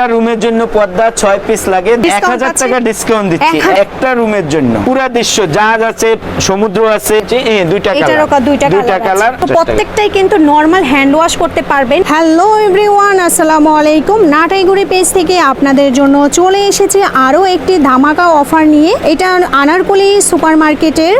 একটা রুমের জন্য পর্দা ছয় পিস লাগে এক হাজার টাকা ডিসকাউন্ট দিচ্ছি। একটা রুমের জন্য। পুরা দৃশ্য জাহাজ আছে সমুদ্র আছে দুইটা এটারও কা- দুইটা কালার কালার প্রত্যেকটাই কিন্তু নর্মাল হ্যান্ড ওয়াশ করতে পারবেন। হ্যালো এভরিওয়ান আসসালামু আলাইকুম। নাটাইগুড়ি পেজ থেকে আপনাদের জন্য চলে এসেছে আরও একটি ধামাকা অফার নিয়ে। এটা আনারকুলি সুপার মার্কেটের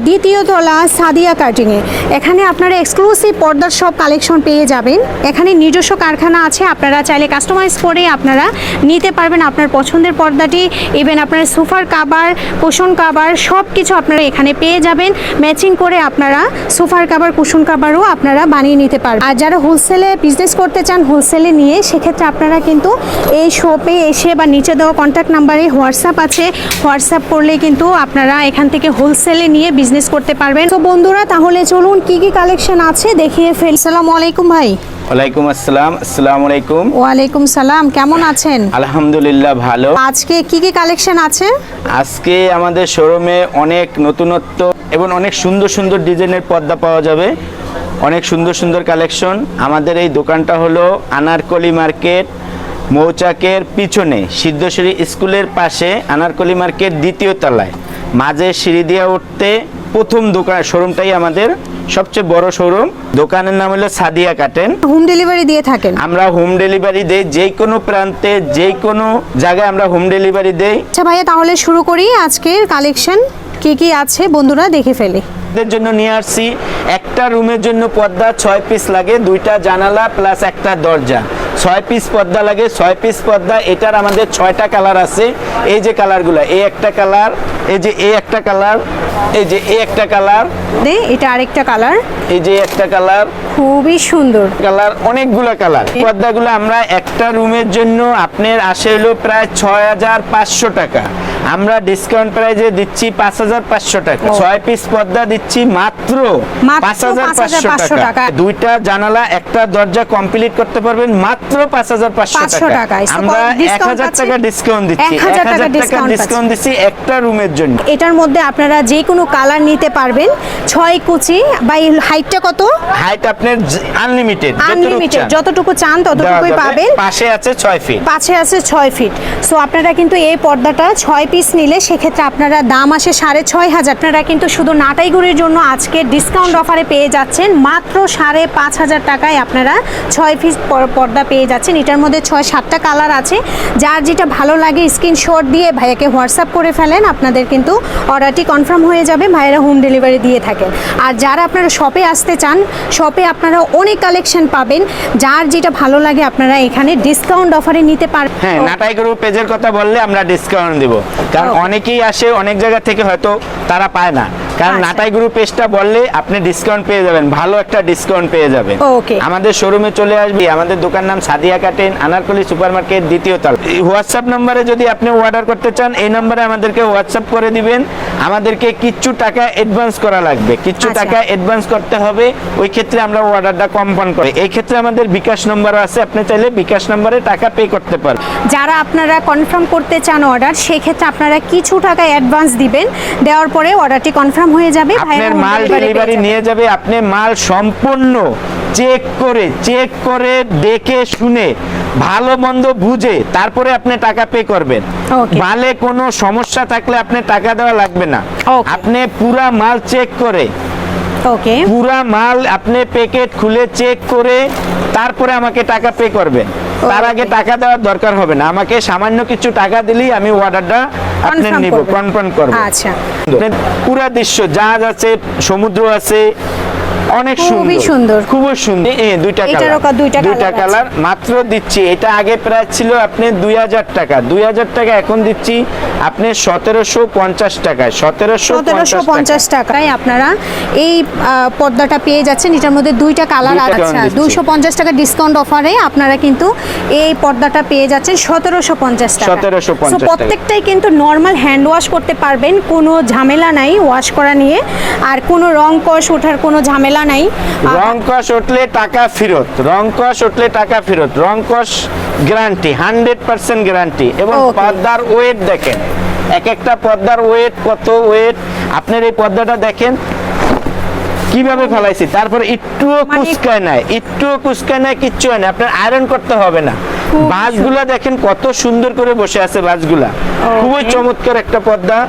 দ্বিতীয় তলা সাদিয়া কাটিংয়ে এখানে আপনারা এক্সক্লুসিভ পর্দার সব কালেকশন পেয়ে যাবেন। এখানে নিজস্ব কারখানা আছে আপনারা চাইলে কাস্টমাইজ করে আপনারা নিতে পারবেন আপনার পছন্দের পর্দাটি। ইভেন আপনার সোফার কাভার কুশন কাভার সব কিছু আপনারা এখানে পেয়ে যাবেন। ম্যাচিং করে আপনারা সোফার কাভার কুশন কাভারও আপনারা বানিয়ে নিতে পারবেন। আর যারা হোলসেলে বিজনেস করতে চান হোলসেলে নিয়ে, সেক্ষেত্রে আপনারা কিন্তু এই শপে এসে বা নিচে দেওয়া কন্ট্যাক্ট নাম্বারে হোয়াটসঅ্যাপ আছে। হোয়াটসঅ্যাপ করলে কিন্তু আপনারা এখান থেকে হোলসেলে নিয়ে বিজনেস করতে পারবেন। তো বন্ধুরা, তাহলে চলুন কি কি কালেকশন আছে দেখিয়ে ফেল সালামু আলাইকুম ভাই। ওয়ালাইকুম আসসালাম আসসালামু আলাইকুম। ওয়ালাইকুম সালাম কেমন আছেন? আলহামদুলিল্লাহ ভালো। আজকে কি কি কালেকশন আছে? আজকে আমাদের শোরুমে অনেক নতুনত্ব এবং অনেক সুন্দর সুন্দর ডিজাইনের পর্দা পাওয়া যাবে। অনেক সুন্দর সুন্দর কালেকশন। আমাদের এই দোকানটা হলো আনারকলি মার্কেট মৌচাকের পিছনে সিদ্ধেশ্বরী স্কুলের পাশে আনারকলি মার্কেট দ্বিতীয় তলায়। মাঝে সিঁড়ি দিয়ে উঠতে প্রথম দোকান শোরুমটাই আমাদের সবচেয়ে বড় শোরুম দোকানের নাম হলো সাদিয়া কাটেন। হোম ডেলিভারি দিয়ে থাকেন? আমরা হোম ডেলিভারি দেই যে কোনো প্রান্তে যে কোনো জায়গায় আমরা হোম ডেলিভারি দেই। আচ্ছা ভাইয়া তাহলে শুরু করি আজকের কালেকশন কি কি আছে বন্ধুরা দেখে ফেলি। এদের জন্য নিয়ে আসছি একটা রুমের জন্য পর্দা ছয় পিস লাগে দুইটা জানালা প্লাস একটা দরজা। ছয় পিস পর্দা লাগে ছয় পিস পর্দা এটার আমাদের ছয়টা কালার আছে। এই যে কালারগুলো এই একটা কালার এই যে এই একটা কালার এই যে এই একটা কালার। দে এটা আরেকটা কালার। এই যে একটা কালার। খুবই সুন্দর। কালার অনেকগুলো কালার। পর্দাগুলো আমরা একটা রুমের জন্য আপনার আসে হলো প্রায় ছয় হাজার পাঁচশো টাকা। আমরা ডিসকাউন্ট প্রাইজে দিচ্ছি পাঁচ হাজার পাঁচশো টাকা। ছয় পিস পর্দা দিচ্ছি মাত্র পাঁচ হাজার পাঁচশো টাকা। দুইটা জানালা একটা দরজা কমপ্লিট করতে পারবেন মাত্র পাঁচ হাজার পাঁচশো টাকা। আমরা এক হাজার টাকা ডিসকাউন্ট দিচ্ছি। 1000 এক হাজার টাকা ডিসকাউন্ট দিচ্ছি একটা রুমের জন্য। এটার মধ্যে আপনারা যে কোনো কালার নিতে পারবেন। ছয় কুচি বা হাইটটা কত? হাইট আপনার আনলিমিটেড আনলিমিটেড যতটুকু চান। ততটুকুই পাবেন। পাশে আছে ছয় ফিট পাশে আছে ছয় ফিট সো আপনারা কিন্তু এই পর্দাটা ছয় পিস নিলে সেক্ষেত্রে আপনারা দাম আসে সাড়ে ছয় হাজার। আপনারা কিন্তু শুধু নাটাইগুড়ির জন্য আজকে ডিসকাউন্ট অফারে পেয়ে যাচ্ছেন। মাত্র সাড়ে পাঁচ হাজার টাকায় আপনারা ছয় পিস পর্দা পেয়ে যাচ্ছেন। এটার মধ্যে ছয় সাতটা কালার আছে। যার যেটা ভালো লাগে স্ক্রিনশট দিয়ে ভাইয়াকে হোয়াটসঅ্যাপ করে ফেলেন। আপনাদের কিন্তু অর্ডারটি কনফার্ম হয়ে যাবে ভাইয়েরা হোম ডেলিভারি দিয়ে থাকেন আর যারা আপনারা শপে আসতে চান শপে আপনারা অনেক কালেকশন পাবেন। যার যেটা ভালো লাগে আপনারা এখানে ডিসকাউন্ট অফারে নিতে পারবেন হ্যাঁ নাটাই গ্রুপ পেজের কথা বললে আমরা ডিসকাউন্ট দিব। কারণ অনেকেই আসে অনেক জায়গা থেকে হয়তো তারা পায় না। কারণ আচ্ছা। নাটাই গ্রুপ পেজটা বললে আপনি ডিসকাউন্ট পেয়ে যাবেন ভালো একটা ডিসকাউন্ট পেয়ে যাবেন। ওকে আমাদের শোরুমে চলে আসবি আমাদের দোকান নাম সাদিয়া কাটেন আনারকলি সুপার মার্কেট দ্বিতীয় তল। হোয়াটসঅ্যাপ নম্বরে যদি আপনি অর্ডার করতে চান এই নম্বরে আমাদেরকে হোয়াটসঅ্যাপ করে দিবেন। আমাদেরকে কিচ্ছু টাকা অ্যাডভান্স করা লাগবে। কিচ্ছু আচ্ছা। টাকা অ্যাডভান্স করতে হবে ওই ক্ষেত্রে আমরা অর্ডারটা কনফার্ম করি। এই ক্ষেত্রে আমাদের বিকাশ নম্বর আছে আপনি চাইলে বিকাশ নম্বরে টাকা পে করতে পারেন যারা আপনারা কনফার্ম করতে চান অর্ডার সেক্ষেত্রে আপনারা কিছু টাকা অ্যাডভান্স দিবেন দেওয়ার পরে অর্ডারটি কনফার্ম হয়ে যাবে আপনার মাল ডেলিভারি নিয়ে যাবে আপনি মাল সম্পূর্ণ চেক করে চেক করে দেখে শুনে ভালো মন্দ বুঝে তারপরে আপনি টাকা পে করবেন। মালে কোনো সমস্যা থাকলে আপনি টাকা দেওয়া লাগবে না. আপনি পুরা মাল চেক করে ওকে পুরা মাল আপনি প্যাকেট খুলে চেক করে তারপরে আমাকে টাকা পে করবেন। তার আগে টাকা দেওয়ার দরকার হবে না। আমাকে সামান্য কিছু টাকা দিলেই আমি অর্ডারটা আপনি Confirm নিব কনফার্ম করব। আচ্ছা। পুরা দৃশ্য জাহাজ আছে সমুদ্র আছে অনেক সুন্দর। সুন্দর। খুবই সুন্দর। দুইটা কালার দুইটা কালার মাত্র দিচ্ছি। এটা আগে প্রায় ছিল আপনি দুই হাজার টাকা। দুই হাজার টাকা এখন দিচ্ছি আপনি সতেরোশো পঞ্চাশ টাকায় সতেরোশো সতেরোশো পঞ্চাশ পঞ্চাশ টাকায় আপনারা এই পর্দাটা পেয়ে যাচ্ছেন। এটার মধ্যে দুইটা কালার আছে। দুইশো পঞ্চাশ টাকা ডিসকাউন্ট অফারে আপনারা কিন্তু এই পর্দাটা পেয়ে যাচ্ছেন সতেরোশো পঞ্চাশ টাকা 1750 So, টাকা। প্রত্যেকটাই কিন্তু নর্মাল হ্যান্ড ওয়াশ করতে পারবেন। কোনো ঝামেলা নাই ওয়াশ করা নিয়ে। আর কোনো রং কষ ওঠার কোনো ঝামেলা নাই। রং কস উঠলে টাকা ফেরত। রং কস উঠলে টাকা ফেরত। রং কস গ্যারান্টি হান্ড্রেড পার্সেন্ট গ্যারান্টি এবং. পর্দার ওয়েট দেখেন। এক একটা পর্দার ওয়েট কত ওয়েট আপনার এই পর্দাটা দেখেন। কীভাবে ফেলাইছি? তারপর একটুও মানে- কুচকায় নাই একটুও কুচকায় নাই কিচ্ছু হয় না। আপনার আয়রন করতে হবে না। বাসগুলা দেখেন কত সুন্দর করে বসে আছে বাসগুলা। খুবই চমৎকার একটা পর্দা।